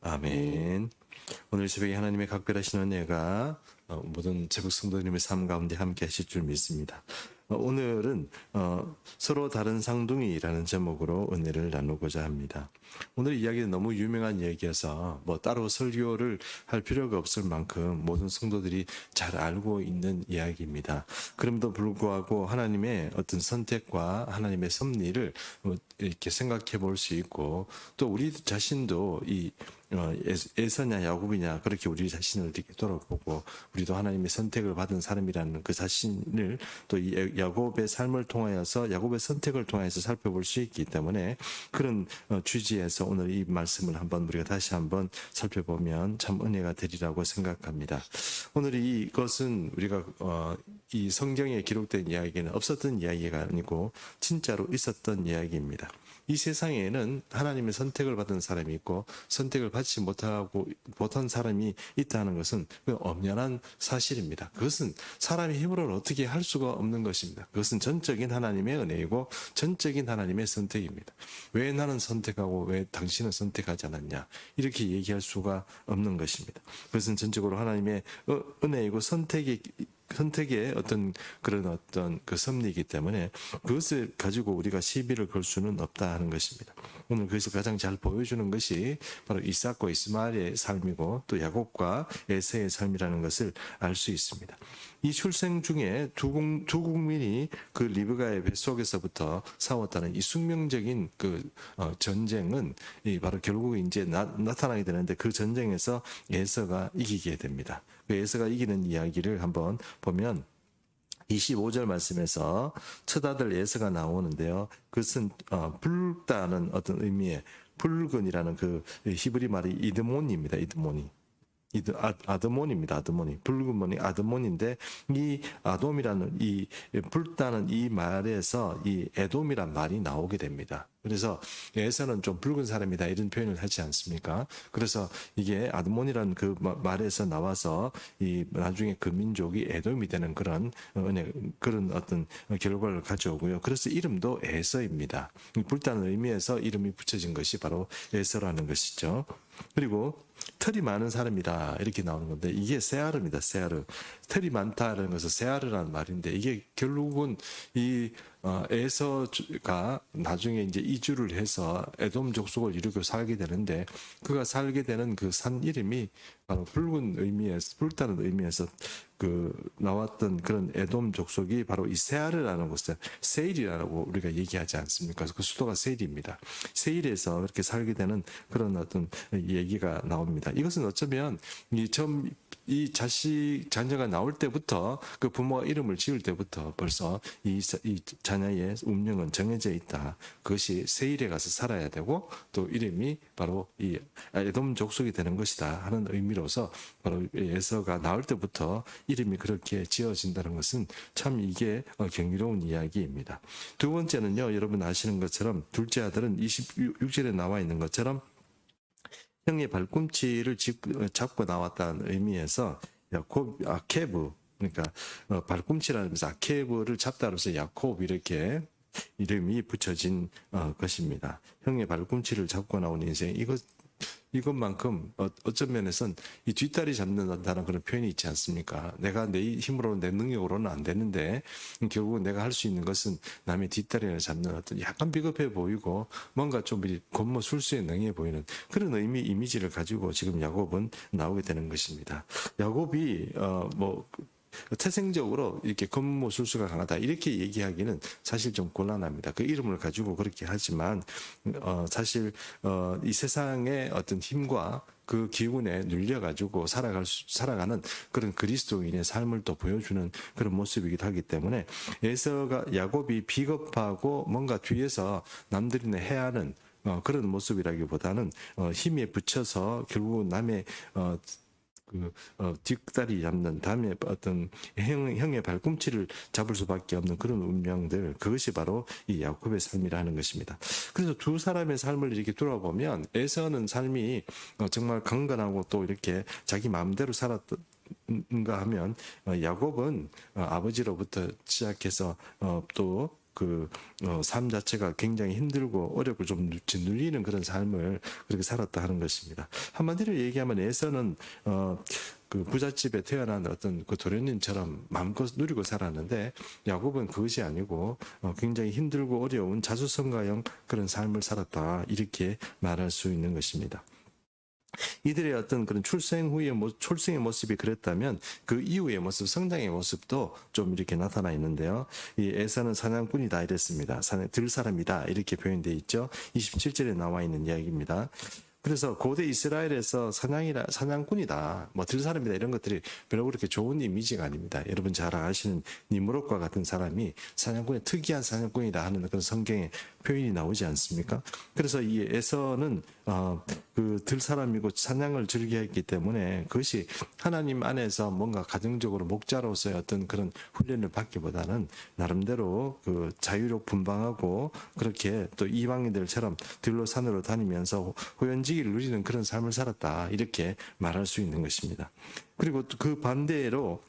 아멘. 오늘 새벽에 하나님의 각별하신 은혜가 어, 모든 제국 성도님의 삶 가운데 함께 하실 줄 믿습니다. 어, 오늘은 어, 서로 다른 상둥이라는 제목으로 은혜를 나누고자 합니다. 오늘 이야기는 너무 유명한 이야기여서 뭐 따로 설교를 할 필요가 없을 만큼 모든 성도들이 잘 알고 있는 이야기입니다. 그럼에도 불구하고 하나님의 어떤 선택과 하나님의 섭리를 어, 이렇게 생각해 볼 수 있고 또 우리 자신도 이 어, 에- 에서냐 야곱이냐 그렇게 우리 자신을 이렇게 돌아보고 우리도 하나님의 선택을 받은 사람이라는 그 자신을 또이 야곱의 삶을 통하여서 야곱의 선택을 통해서 살펴볼 수 있기 때문에 그런 어, 취지에서 오늘 이 말씀을 한번 우리가 다시 한번 살펴보면 참 은혜가 되리라고 생각합니다. 오늘 이것은 우리가 어, 이 성경에 기록된 이야기는 없었던 이야기가 아니고 진짜로 있었던 이야기입니다. 이 세상에는 하나님의 선택을 받은 사람이 있고 선택을 받지 못하고 못한 사람이 있다는 것은 그 엄연한 사실입니다. 그것은 사람의 힘으로는 어떻게 할 수가 없는 것입니다. 그것은 전적인 하나님의 은혜이고 전적인 하나님의 선택입니다. 왜 나는 선택하고 왜 당신은 선택하지 않았냐 이렇게 얘기할 수가 없는 것입니다. 그것은 전적으로 하나님의 어- 은혜이고 선택이 선택의 어떤 그런 어떤 그 섭리이기 때문에 그것을 가지고 우리가 시비를 걸 수는 없다 하는 것입니다. 오늘 그것을 가장 잘 보여주는 것이 바로 이삭과 이스마엘의 삶이고 또 야곱과 에서의 삶이라는 것을 알 수 있습니다. 이 출생 중에 두, 국, 두 국민이 그 리브가의 뱃속에서부터 싸웠다는 이 숙명적인 그 어, 전쟁은 이 바로 결국 이제 나, 나타나게 되는데 그 전쟁에서 에서가 이기게 됩니다. 그 에서가 이기는 이야기를 한번 보면 25절 말씀에서 첫 아들 에서가 나오는데요. 그것은 어, 붉다는 어떤 의미의 붉은이라는 그 히브리 말이 이드몬입니다. 이드몬이. 이드, 아, 아드몬입니다. 아드몬이. 붉은 mon이 아드몬인데 이 아돔이라는 이 붉다는 이 말에서 이 에돔이란 말이 나오게 됩니다. 그래서 에서는 좀 붉은 사람이다 이런 표현을 하지 않습니까? 그래서 이게 아드몬이라는 그 마- 말에서 나와서 이 나중에 그 민족이 에돔이 되는 그런 은혜 그런 어떤 결과를 가져오고요. 그래서 이름도 에서입니다. 이 붉다는 의미에서 이름이 붙여진 것이 바로 에서라는 것이죠. 그리고 털이 많은 사람이다 이렇게 나오는 건데 이게 세아르입니다. 세아르 털이 많다라는 것은 세아르라는 말인데 이게 결국은 이 어, 에서가 나중에 이제 이주를 해서 에돔 족속을 이루고 살게 되는데 그가 살게 되는 그 산 이름이 바로 붉은 의미에서 붉다는 의미에서 그 나왔던 그런 에돔 족속이 바로 이 세아르라는 곳에 세일이라고 우리가 얘기하지 않습니까? 그 수도가 세일입니다. 세일에서 이렇게 살게 되는 그런 어떤 얘기가 나옵니다. 이것은 어쩌면 이 처음 이 자식 자녀가 나올 때부터 그 부모가 이름을 지을 때부터 벌써 이, 자- 이 자녀의 운명은 정해져 있다. 그것이 세일에 가서 살아야 되고 또 이름이 바로 이 에돔 족속이 되는 것이다 하는 의미로 서 바로 에서가 나올 때부터 이름이 그렇게 지어진다는 것은 참 이게 어, 경이로운 이야기입니다. 두 번째는요, 여러분 아시는 것처럼 둘째 아들은 26절에 나와 있는 것처럼 형의 발꿈치를 짚- 어, 잡고 나왔다는 의미에서 야곱 아케브 그러니까 어, 발꿈치라는 것은 아케브를 잡다로서 야콥 이렇게 이름이 붙여진 어, 것입니다. 형의 발꿈치를 잡고 나온 인생 이것 이것만큼 어, 어떤 면에선 이 뒷다리 잡는다는 그런 표현이 있지 않습니까? 내가 내 힘으로 내 능력으로는 안 되는데 결국은 내가 할 수 있는 것은 남의 뒷다리를 잡는 어떤 약간 비겁해 보이고 뭔가 좀이 겉모 술수에 능해 보이는 그런 의미 이미지를 가지고 지금 야곱은 나오게 되는 것입니다. 야곱이 어뭐 태생적으로 이렇게 겉모술수가 강하다 이렇게 얘기하기는 사실 좀 곤란합니다. 그 이름을 가지고 그렇게 하지만 어 사실 어 이 세상의 어떤 힘과 그 기운에 눌려가지고 살아갈 수, 살아가는 그런 그리스도인의 삶을 또 보여주는 그런 모습이기도 하기 때문에 에서가 야곱이 비겁하고 뭔가 뒤에서 남들이나 해하는 어, 그런 모습이라기보다는 어, 힘에 붙여서 결국 남의 어, 그 어, 뒷다리 잡는 다음에 어떤 형, 형의 발꿈치를 잡을 수밖에 없는 그런 운명들 그것이 바로 이 야곱의 삶이라는 것입니다. 그래서 두 사람의 삶을 이렇게 돌아보면 에서는 삶이 어, 정말 강건하고 또 이렇게 자기 마음대로 살았던 가 하면 어, 야곱은 어, 아버지로부터 시작해서 어, 또 그, 어, 삶 자체가 굉장히 힘들고 어렵고 좀 짓눌리는 그런 삶을 그렇게 살았다 하는 것입니다. 한마디로 얘기하면 에서는, 어, 그 부잣집에 태어난 어떤 그 도련님처럼 마음껏 누리고 살았는데 야곱은 그것이 아니고 어, 굉장히 힘들고 어려운 자수성가형 그런 삶을 살았다 이렇게 말할 수 있는 것입니다. 이들의 어떤 그런 출생 후의 모, 출생의 모습이 그랬다면 그 이후의 모습, 성장의 모습도 좀 이렇게 나타나 있는데요. 이 에사는 사냥꾼이다 이랬습니다. 사냥, 들 사람이다 이렇게 표현되어 있죠. 27절에 나와 있는 이야기입니다. 그래서 고대 이스라엘에서 사냥이라 사냥꾼이다, 뭐 들사람이다 이런 것들이 별로 그렇게 좋은 이미지가 아닙니다. 여러분 잘 아시는 니무롯과 같은 사람이 사냥꾼의 특이한 사냥꾼이다 하는 그런 성경의 표현이 나오지 않습니까? 그래서 이 에서는 어, 그 들 사람이고 사냥을 즐겨했기 때문에 그것이 하나님 안에서 뭔가 가정적으로 목자로서의 어떤 그런 훈련을 받기보다는 나름대로 그 자유롭 분방하고 그렇게 또 이방인들처럼 들로 산으로 다니면서 호연지기를 누리는 그런 삶을 살았다 이렇게 말할 수 있는 것입니다. 그리고 또그 반대로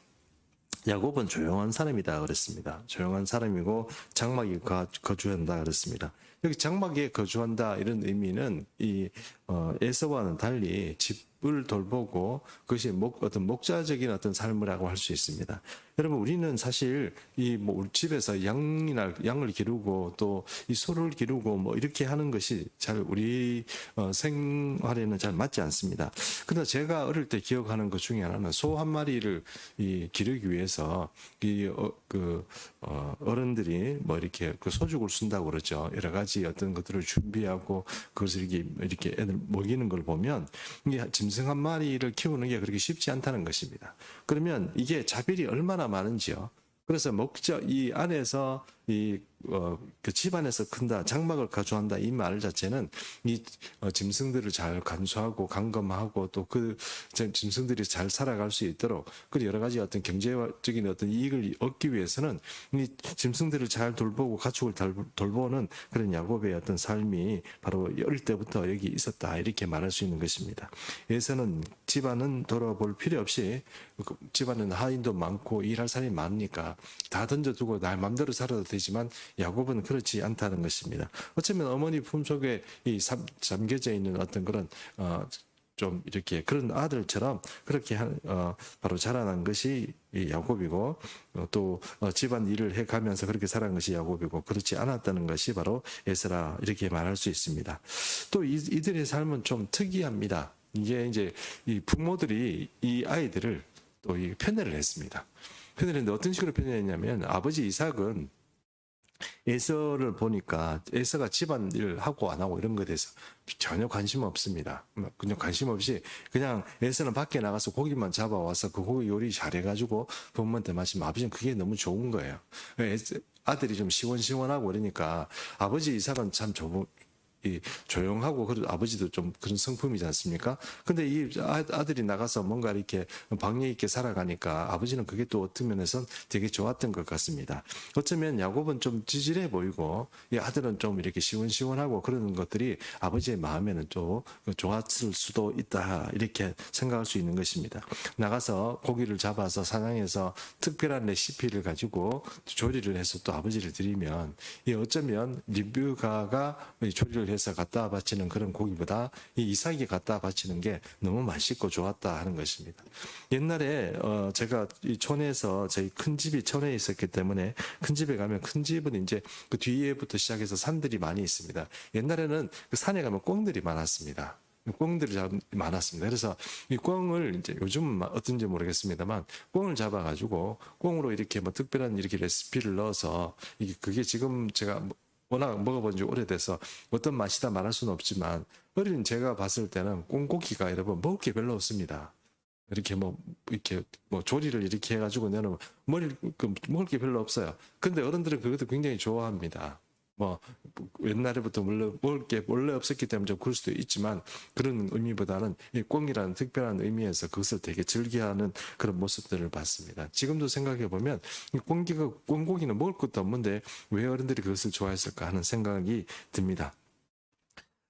야곱은 조용한 사람이다 그랬습니다. 조용한 사람이고 장막에 거- 거주한다 그랬습니다. 여기 장막에 거주한다 이런 의미는 이 어, 에서와는 달리 집을 돌보고 그것이 목, 어떤 목자적인 어떤 삶이라고 할 수 있습니다. 여러분 우리는 사실 이뭐 우리 집에서 양이나 양을 기르고 또 이 소를 기르고 뭐 이렇게 하는 것이 잘 우리 어, 생활에는 잘 맞지 않습니다. 그러나 제가 어릴 때 기억하는 것 중에 하나는 소 한 마리를 이 기르기 위해서 이그 어, 어른들이 뭐 이렇게 그 소죽을 쓴다고 그러죠. 여러 가지 어떤 것들을 준비하고 그것을 이렇게 이렇게 애들 먹이는 걸 보면 이게 짐승 한 마리를 키우는 게 그렇게 쉽지 않다는 것입니다. 그러면 이게 자비이 얼마나 많은지요. 그래서 목자 이 안에서 이 어, 그 집안에서 큰다 장막을 가져한다 이 말 자체는 이 어, 짐승들을 잘 간수하고 감금하고 또 그 짐승들이 잘 살아갈 수 있도록 그 여러 가지 어떤 경제적인 어떤 이익을 얻기 위해서는 이 짐승들을 잘 돌보고 가축을 잘 돌보는 그런 야곱의 어떤 삶이 바로 어릴 때부터 여기 있었다 이렇게 말할 수 있는 것입니다. 에서는 집안은 돌아볼 필요 없이 그 집안은 하인도 많고 일할 사람이 많으니까 다 던져두고 날 맘대로 살아도 되지만 야곱은 그렇지 않다는 것입니다. 어쩌면 어머니 품속에 이 잠, 잠겨져 있는 어떤 그런 어, 좀 이렇게 그런 아들처럼 그렇게 한, 어, 바로 자라난 것이 이 야곱이고 어, 또 어, 집안 일을 해가면서 그렇게 살아간 것이 야곱이고 그렇지 않았다는 것이 바로 에스라 이렇게 말할 수 있습니다. 또 이, 이들의 삶은 좀 특이합니다. 이게 이제 이 부모들이 이 아이들을 또 이 편애를 했습니다. 편애를 했는데 어떤 식으로 편애했냐면 아버지 이삭은 에서를 보니까 에서가 집안일 하고 안 하고 이런 것에 대해서 전혀 관심 없습니다. 그냥 관심 없이 그냥 에서는 밖에 나가서 고기만 잡아와서 그 고기 요리 잘해가지고 부모한테 마시면 아버지는 그게 너무 좋은 거예요. 아들이 좀 시원시원하고 그러니까 아버지 이삭은 참 조, 이 조용하고 그런 아버지도 좀 그런 성품이지 않습니까? 근데 이 아- 아들이 나가서 뭔가 이렇게 방해 있게 살아가니까 아버지는 그게 또 어떤 면에선 되게 좋았던 것 같습니다. 어쩌면 야곱은 좀 찌질해 보이고 이 아들은 좀 이렇게 시원시원하고 그런 것들이 아버지의 마음에는 좀 좋았을 수도 있다 이렇게 생각할 수 있는 것입니다. 나가서 고기를 잡아서 사냥해서 특별한 레시피를 가지고 조리를 해서 또 아버지를 드리면 이 어쩌면 리뷰가가 이 조리를 해서 갖다 바치는 그런 고기보다 이 이삭이 갖다 바치는 게 너무 맛있고 좋았다 하는 것입니다. 옛날에 어 제가 이 촌에서 저희 큰 집이 촌에 있었기 때문에 큰 집에 가면 큰 집은 이제 그 뒤에부터 시작해서 산들이 많이 있습니다. 옛날에는 그 산에 가면 꽁들이 많았습니다. 꽁들이 잡- 많았습니다. 그래서 이 꽁을 이제 요즘은 어떤지 모르겠습니다만 꽁을 잡아가지고 꽁으로 이렇게 뭐 특별한 이렇게 레시피를 넣어서 이게 그게 지금 제가 뭐 워낙 먹어본 지 오래돼서 어떤 맛이다 말할 수는 없지만 어린 제가 봤을 때는 꽁고기가 여러분 먹을 게 별로 없습니다. 이렇게 뭐 이렇게 뭐 조리를 이렇게 해가지고 내는 머리 그 먹을 게 별로 없어요. 근데 어른들은 그것도 굉장히 좋아합니다. 뭐 옛날에부터 물론 먹을 게 원래 없었기 때문에 좀 그럴 수도 있지만 그런 의미보다는 이 꽁이라는 특별한 의미에서 그것을 되게 즐겨하는 그런 모습들을 봤습니다. 지금도 생각해 보면 이 꽁기가 꽁고기는 먹을 것도 없는데 왜 어른들이 그것을 좋아했을까 하는 생각이 듭니다.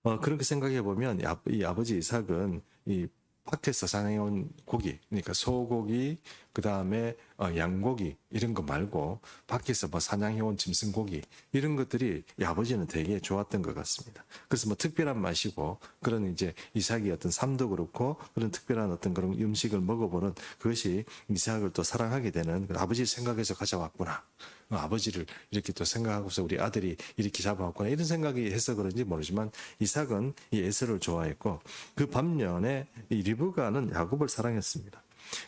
어, 그렇게 생각해 보면 이 아버지 이삭은 이 밭에서 사냥해온 고기, 그러니까 소고기, 그 다음에 어, 양고기 이런 거 말고 밖에서 뭐 사냥해온 짐승 고기 이런 것들이 이 아버지는 되게 좋았던 것 같습니다. 그래서 뭐 특별한 맛이고 그런 이제 이삭이 어떤 삶도 그렇고 그런 특별한 어떤 그런 음식을 먹어보는 그것이 이삭을 또 사랑하게 되는 그 아버지 생각에서 가져왔구나. 어, 아버지를 이렇게 또 생각하고서 우리 아들이 이렇게 잡아왔구나 이런 생각이 해서 그런지 모르지만 이삭은 이 에서를 좋아했고 그 반면에 이 리브가는 야곱을 사랑했습니다.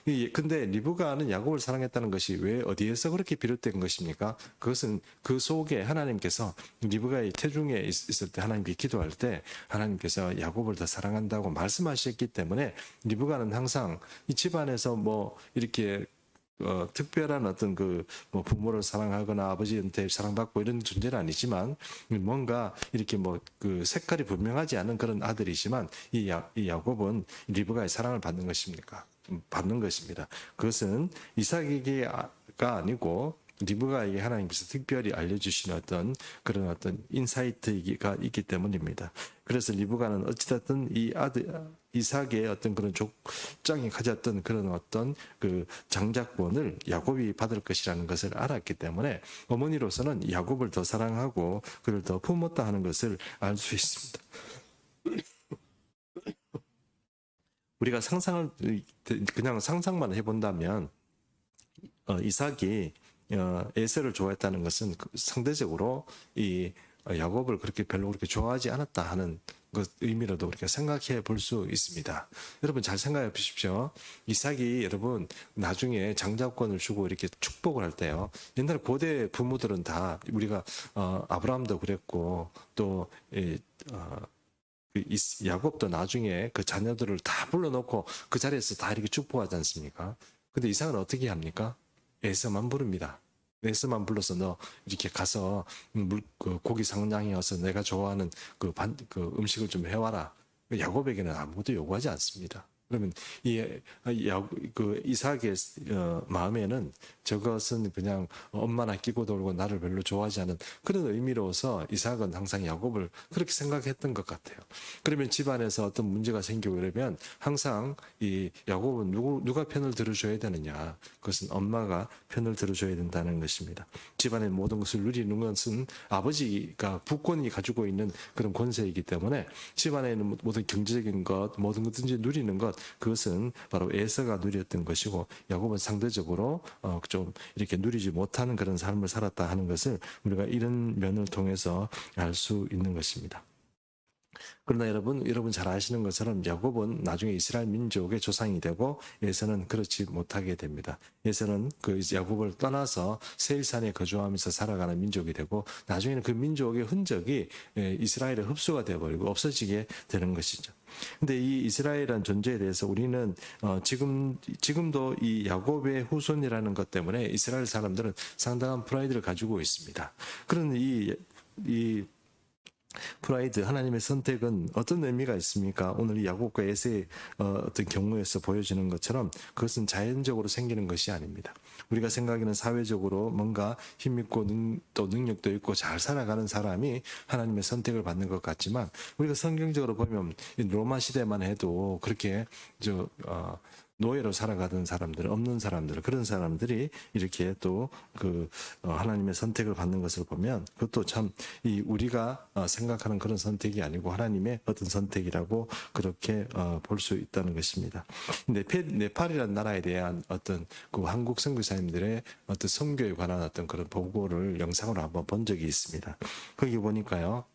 이- 근데 리브가는 야곱을 사랑했다는 것이 왜 어디에서 그렇게 비롯된 것입니까? 그것은 그 속에 하나님께서 리브가의 태중에 있- 있을 때 하나님께 기도할 때 하나님께서 야곱을 더 사랑한다고 말씀하셨기 때문에 리브가는 항상 이 집안에서 뭐 이렇게 어, 특별한 어떤 그 뭐 부모를 사랑하거나 아버지한테 사랑받고 이런 존재는 아니지만 뭔가 이렇게 뭐 그 색깔이 분명하지 않은 그런 아들이지만 이, 야, 이 야곱은 리브가의 사랑을 받는 것입니까? 음, 받는 것입니다. 그것은 이삭에게가 아니고 리브가에게 하나님께서 특별히 알려주신 어떤 그런 어떤 인사이트가 있기 때문입니다. 그래서 리브가는 어찌됐든 이 아들 이삭의 어떤 그런 족장이 가졌던 그런 어떤 그 장자권을 야곱이 받을 것이라는 것을 알았기 때문에 어머니로서는 야곱을 더 사랑하고 그를 더 품었다 하는 것을 알 수 있습니다. 우리가 상상을 그냥 상상만 해본다면 어, 이삭이 어, 에서를 좋아했다는 것은 그 상대적으로 이 어, 야곱을 그렇게 별로 그렇게 좋아하지 않았다 하는 그 의미로도 우리가 생각해 볼 수 있습니다. 여러분 잘 생각해 보십시오. 이삭이 여러분 나중에 장자권을 주고 이렇게 축복을 할 때요. 옛날 고대 부모들은 다 우리가 어, 아브라함도 그랬고 또 이, 어, 그 이- 야곱도 나중에 그 자녀들을 다 불러놓고 그 자리에서 다 이렇게 축복하지 않습니까? 근데 이삭은 어떻게 합니까? 에서만 부릅니다. 에서만 불러서 너 이렇게 가서 물, 그 고기 상냥이어서 내가 좋아하는 그, 반, 그 음식을 좀 해와라. 야곱에게는 아무것도 요구하지 않습니다. 그러면 이 야, 그 이삭의 어, 마음에는 저것은 그냥 엄마나 끼고 돌고 나를 별로 좋아하지 않은 그런 의미로서 이삭은 항상 야곱을 그렇게 생각했던 것 같아요. 그러면 집안에서 어떤 문제가 생기고 그러면 항상 이 야곱은 누구 누가 편을 들어줘야 되느냐? 그것은 엄마가 편을 들어줘야 된다는 것입니다. 집안의 모든 것을 누리는 것은 아버지가 부권이 가지고 있는 그런 권세이기 때문에 집안에 있는 모든 경제적인 것, 모든 것든지 누리는 것, 그것은 바로 에서가 누렸던 것이고 야곱은 상대적으로 어, 좀 이렇게 누리지 못하는 그런 삶을 살았다 하는 것을 우리가 이런 면을 통해서 알 수 있는 것입니다. 그러나 여러분, 여러분 잘 아시는 것처럼 야곱은 나중에 이스라엘 민족의 조상이 되고 에서는 그렇지 못하게 됩니다. 에서는 그 야곱을 떠나서 세일산에 거주하면서 살아가는 민족이 되고 나중에는 그 민족의 흔적이 예, 이스라엘에 흡수가 되어버리고 없어지게 되는 것이죠. 근데 이 이스라엘이라는 존재에 대해서 우리는 어, 지금 지금도 이 야곱의 후손이라는 것 때문에 이스라엘 사람들은 상당한 프라이드를 가지고 있습니다. 그런 이, 이 프라이드 하나님의 선택은 어떤 의미가 있습니까? 오늘 이 야곱과 에세의 어, 어떤 경우에서 보여지는 것처럼 그것은 자연적으로 생기는 것이 아닙니다. 우리가 생각하는 사회적으로 뭔가 힘 있고 능, 또 능력도 있고 잘 살아가는 사람이 하나님의 선택을 받는 것 같지만 우리가 성경적으로 보면 이 로마 시대만 해도 그렇게 저 어, 노예로 살아가던 사람들, 없는 사람들, 그런 사람들이 이렇게 또 그 하나님의 선택을 받는 것을 보면 그것도 참 이 우리가 어, 생각하는 그런 선택이 아니고 하나님의 어떤 선택이라고 그렇게 어, 볼수 있다는 것입니다. 네팔, 네팔이라는 나라에 대한 어떤 그 한국 선교사님들의 어떤 선교에 관한 어떤 그런 보고를 영상으로 한번 본 적이 있습니다. 거기 보니까요.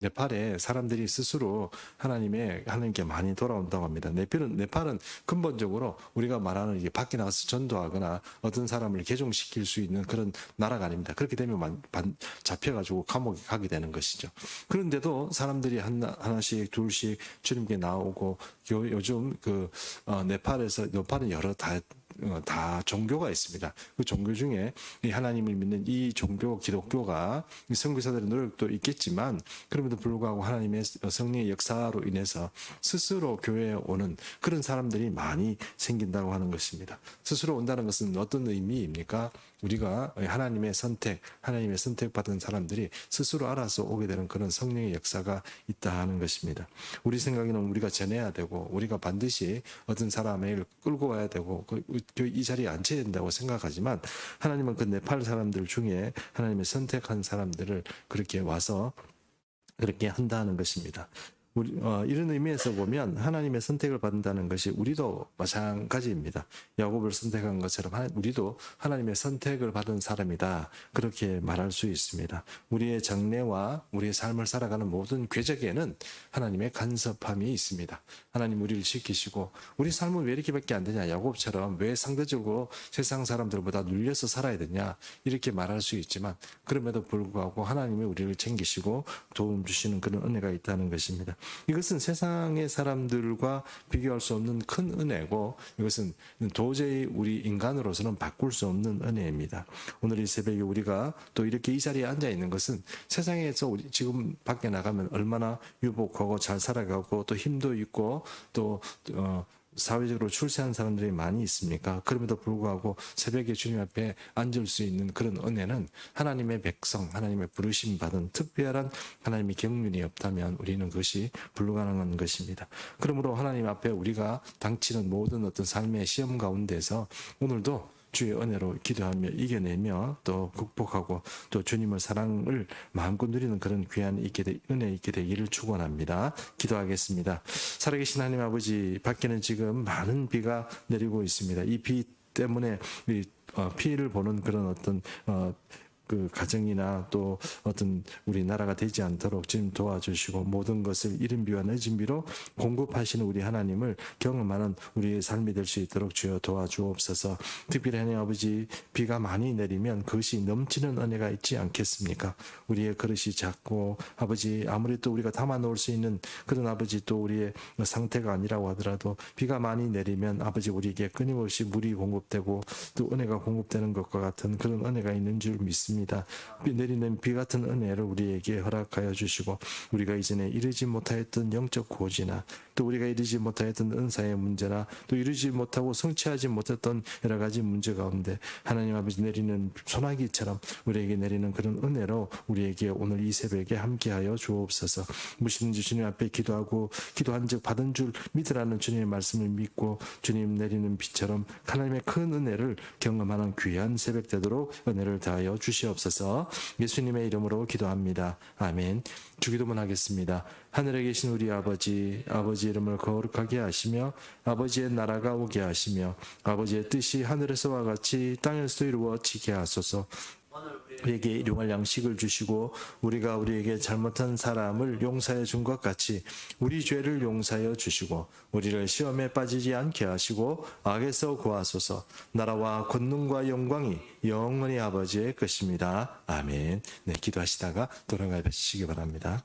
네팔에 사람들이 스스로 하나님의 하나님께 많이 돌아온다고 합니다. 네팔은 네팔은 근본적으로 우리가 말하는 밖에 나가서 전도하거나 어떤 사람을 개종시킬 수 있는 그런 나라가 아닙니다. 그렇게 되면 잡혀가지고 감옥에 가게 되는 것이죠. 그런데도 사람들이 하나, 하나씩 둘씩 주님께 나오고 요, 요즘 그 어, 네팔에서 네팔은 여러 다 어, 다 종교가 있습니다. 그 종교 중에 이 하나님을 믿는 이 종교 기독교가 이 선교사들의 노력도 있겠지만 그럼에도 불구하고 하나님의 성령의 역사로 인해서 스스로 교회에 오는 그런 사람들이 많이 생긴다고 하는 것입니다. 스스로 온다는 것은 어떤 의미입니까? 우리가 하나님의 선택, 하나님의 선택받은 사람들이 스스로 알아서 오게 되는 그런 성령의 역사가 있다 하는 것입니다. 우리 생각에는 우리가 전해야 되고 우리가 반드시 어떤 사람을 끌고 와야 되고 그이 자리에 앉혀야 된다고 생각하지만 하나님은 그 네팔 사람들 중에 하나님의 선택한 사람들을 그렇게 와서 그렇게 한다는 것입니다. 우리, 어, 이런 의미에서 보면 하나님의 선택을 받는다는 것이 우리도 마찬가지입니다. 야곱을 선택한 것처럼 하- 우리도 하나님의 선택을 받은 사람이다. 그렇게 말할 수 있습니다. 우리의 장래와 우리의 삶을 살아가는 모든 궤적에는 하나님의 간섭함이 있습니다. 하나님 우리를 지키시고 우리 삶은 왜 이렇게밖에 안 되냐? 야곱처럼 왜 상대적으로 세상 사람들보다 눌려서 살아야 되냐? 이렇게 말할 수 있지만 그럼에도 불구하고 하나님이 우리를 챙기시고 도움 주시는 그런 은혜가 있다는 것입니다. 이것은 세상의 사람들과 비교할 수 없는 큰 은혜고 이것은 도저히 우리 인간으로서는 바꿀 수 없는 은혜입니다. 오늘 이 새벽에 우리가 또 이렇게 이 자리에 앉아 있는 것은 세상에서 지금 밖에 나가면 얼마나 유복하고 잘 살아가고 또 힘도 있고 또 어, 사회적으로 출세한 사람들이 많이 있습니까? 그럼에도 불구하고 새벽에 주님 앞에 앉을 수 있는 그런 은혜는 하나님의 백성, 하나님의 부르심 받은 특별한 하나님의 경륜이 없다면 우리는 그것이 불가능한 것입니다. 그러므로 하나님 앞에 우리가 당치는 모든 어떤 삶의 시험 가운데서 오늘도 주의 은혜로 기도하며 이겨내며 또 극복하고 또 주님의 사랑을 마음껏 누리는 그런 귀한 있게 되, 은혜 있게 되기를 축원합니다. 기도하겠습니다. 살아계신 하나님 아버지 밖에는 지금 많은 비가 내리고 있습니다. 이 비 때문에 이, 어, 피해를 보는 그런 어떤 어, 그 가정이나 또 어떤 우리 나라가 되지 않도록 지금 도와주시고 모든 것을 이른 비와 늦은 비로 공급하시는 우리 하나님을 경험하는 우리의 삶이 될 수 있도록 주여 도와주옵소서. 특별히 하나님 아버지 비가 많이 내리면 그것이 넘치는 은혜가 있지 않겠습니까? 우리의 그릇이 작고 아버지 아무리 또 우리가 담아 놓을 수 있는 그런 아버지 또 우리의 상태가 아니라고 하더라도 비가 많이 내리면 아버지 우리에게 끊임없이 물이 공급되고 또 은혜가 공급되는 것과 같은 그런 은혜가 있는 줄 믿습니다. 비 내리는 비 같은 은혜를 우리에게 허락하여 주시고 우리가 이전에 이르지 못하였던 영적 고지나 또 우리가 이르지 못하였던 은사의 문제나 또 이루지 못하고 성취하지 못했던 여러 가지 문제 가운데 하나님 아버지 내리는 소나기처럼 우리에게 내리는 그런 은혜로 우리에게 오늘 이 새벽에 함께하여 주옵소서. 무엇이든지 주님 앞에 기도하고 기도한 즉 받은 줄 믿으라는 주님의 말씀을 믿고 주님 내리는 비처럼 하나님의 큰 은혜를 경험하는 귀한 새벽 되도록 은혜를 다하여 주시옵소서 예수님의 이름으로 기도합니다. 아멘. 주기도문 하겠습니다. 하늘에 계신 우리 아버지 아버지 이름을 거룩하게 하시며 아버지의 나라가 오게 하시며 아버지의 뜻이 하늘에서와 같이 땅에서도 이루어지게 하소서 우리에게 일용할 양식을 주시고 우리가 우리에게 잘못한 사람을 용서해 준 것 같이 우리 죄를 용서하여 주시고 우리를 시험에 빠지지 않게 하시고 악에서 구하소서 나라와 권능과 영광이 영원히 아버지의 것입니다. 아멘. 네, 기도하시다가 돌아가 시기 바랍니다.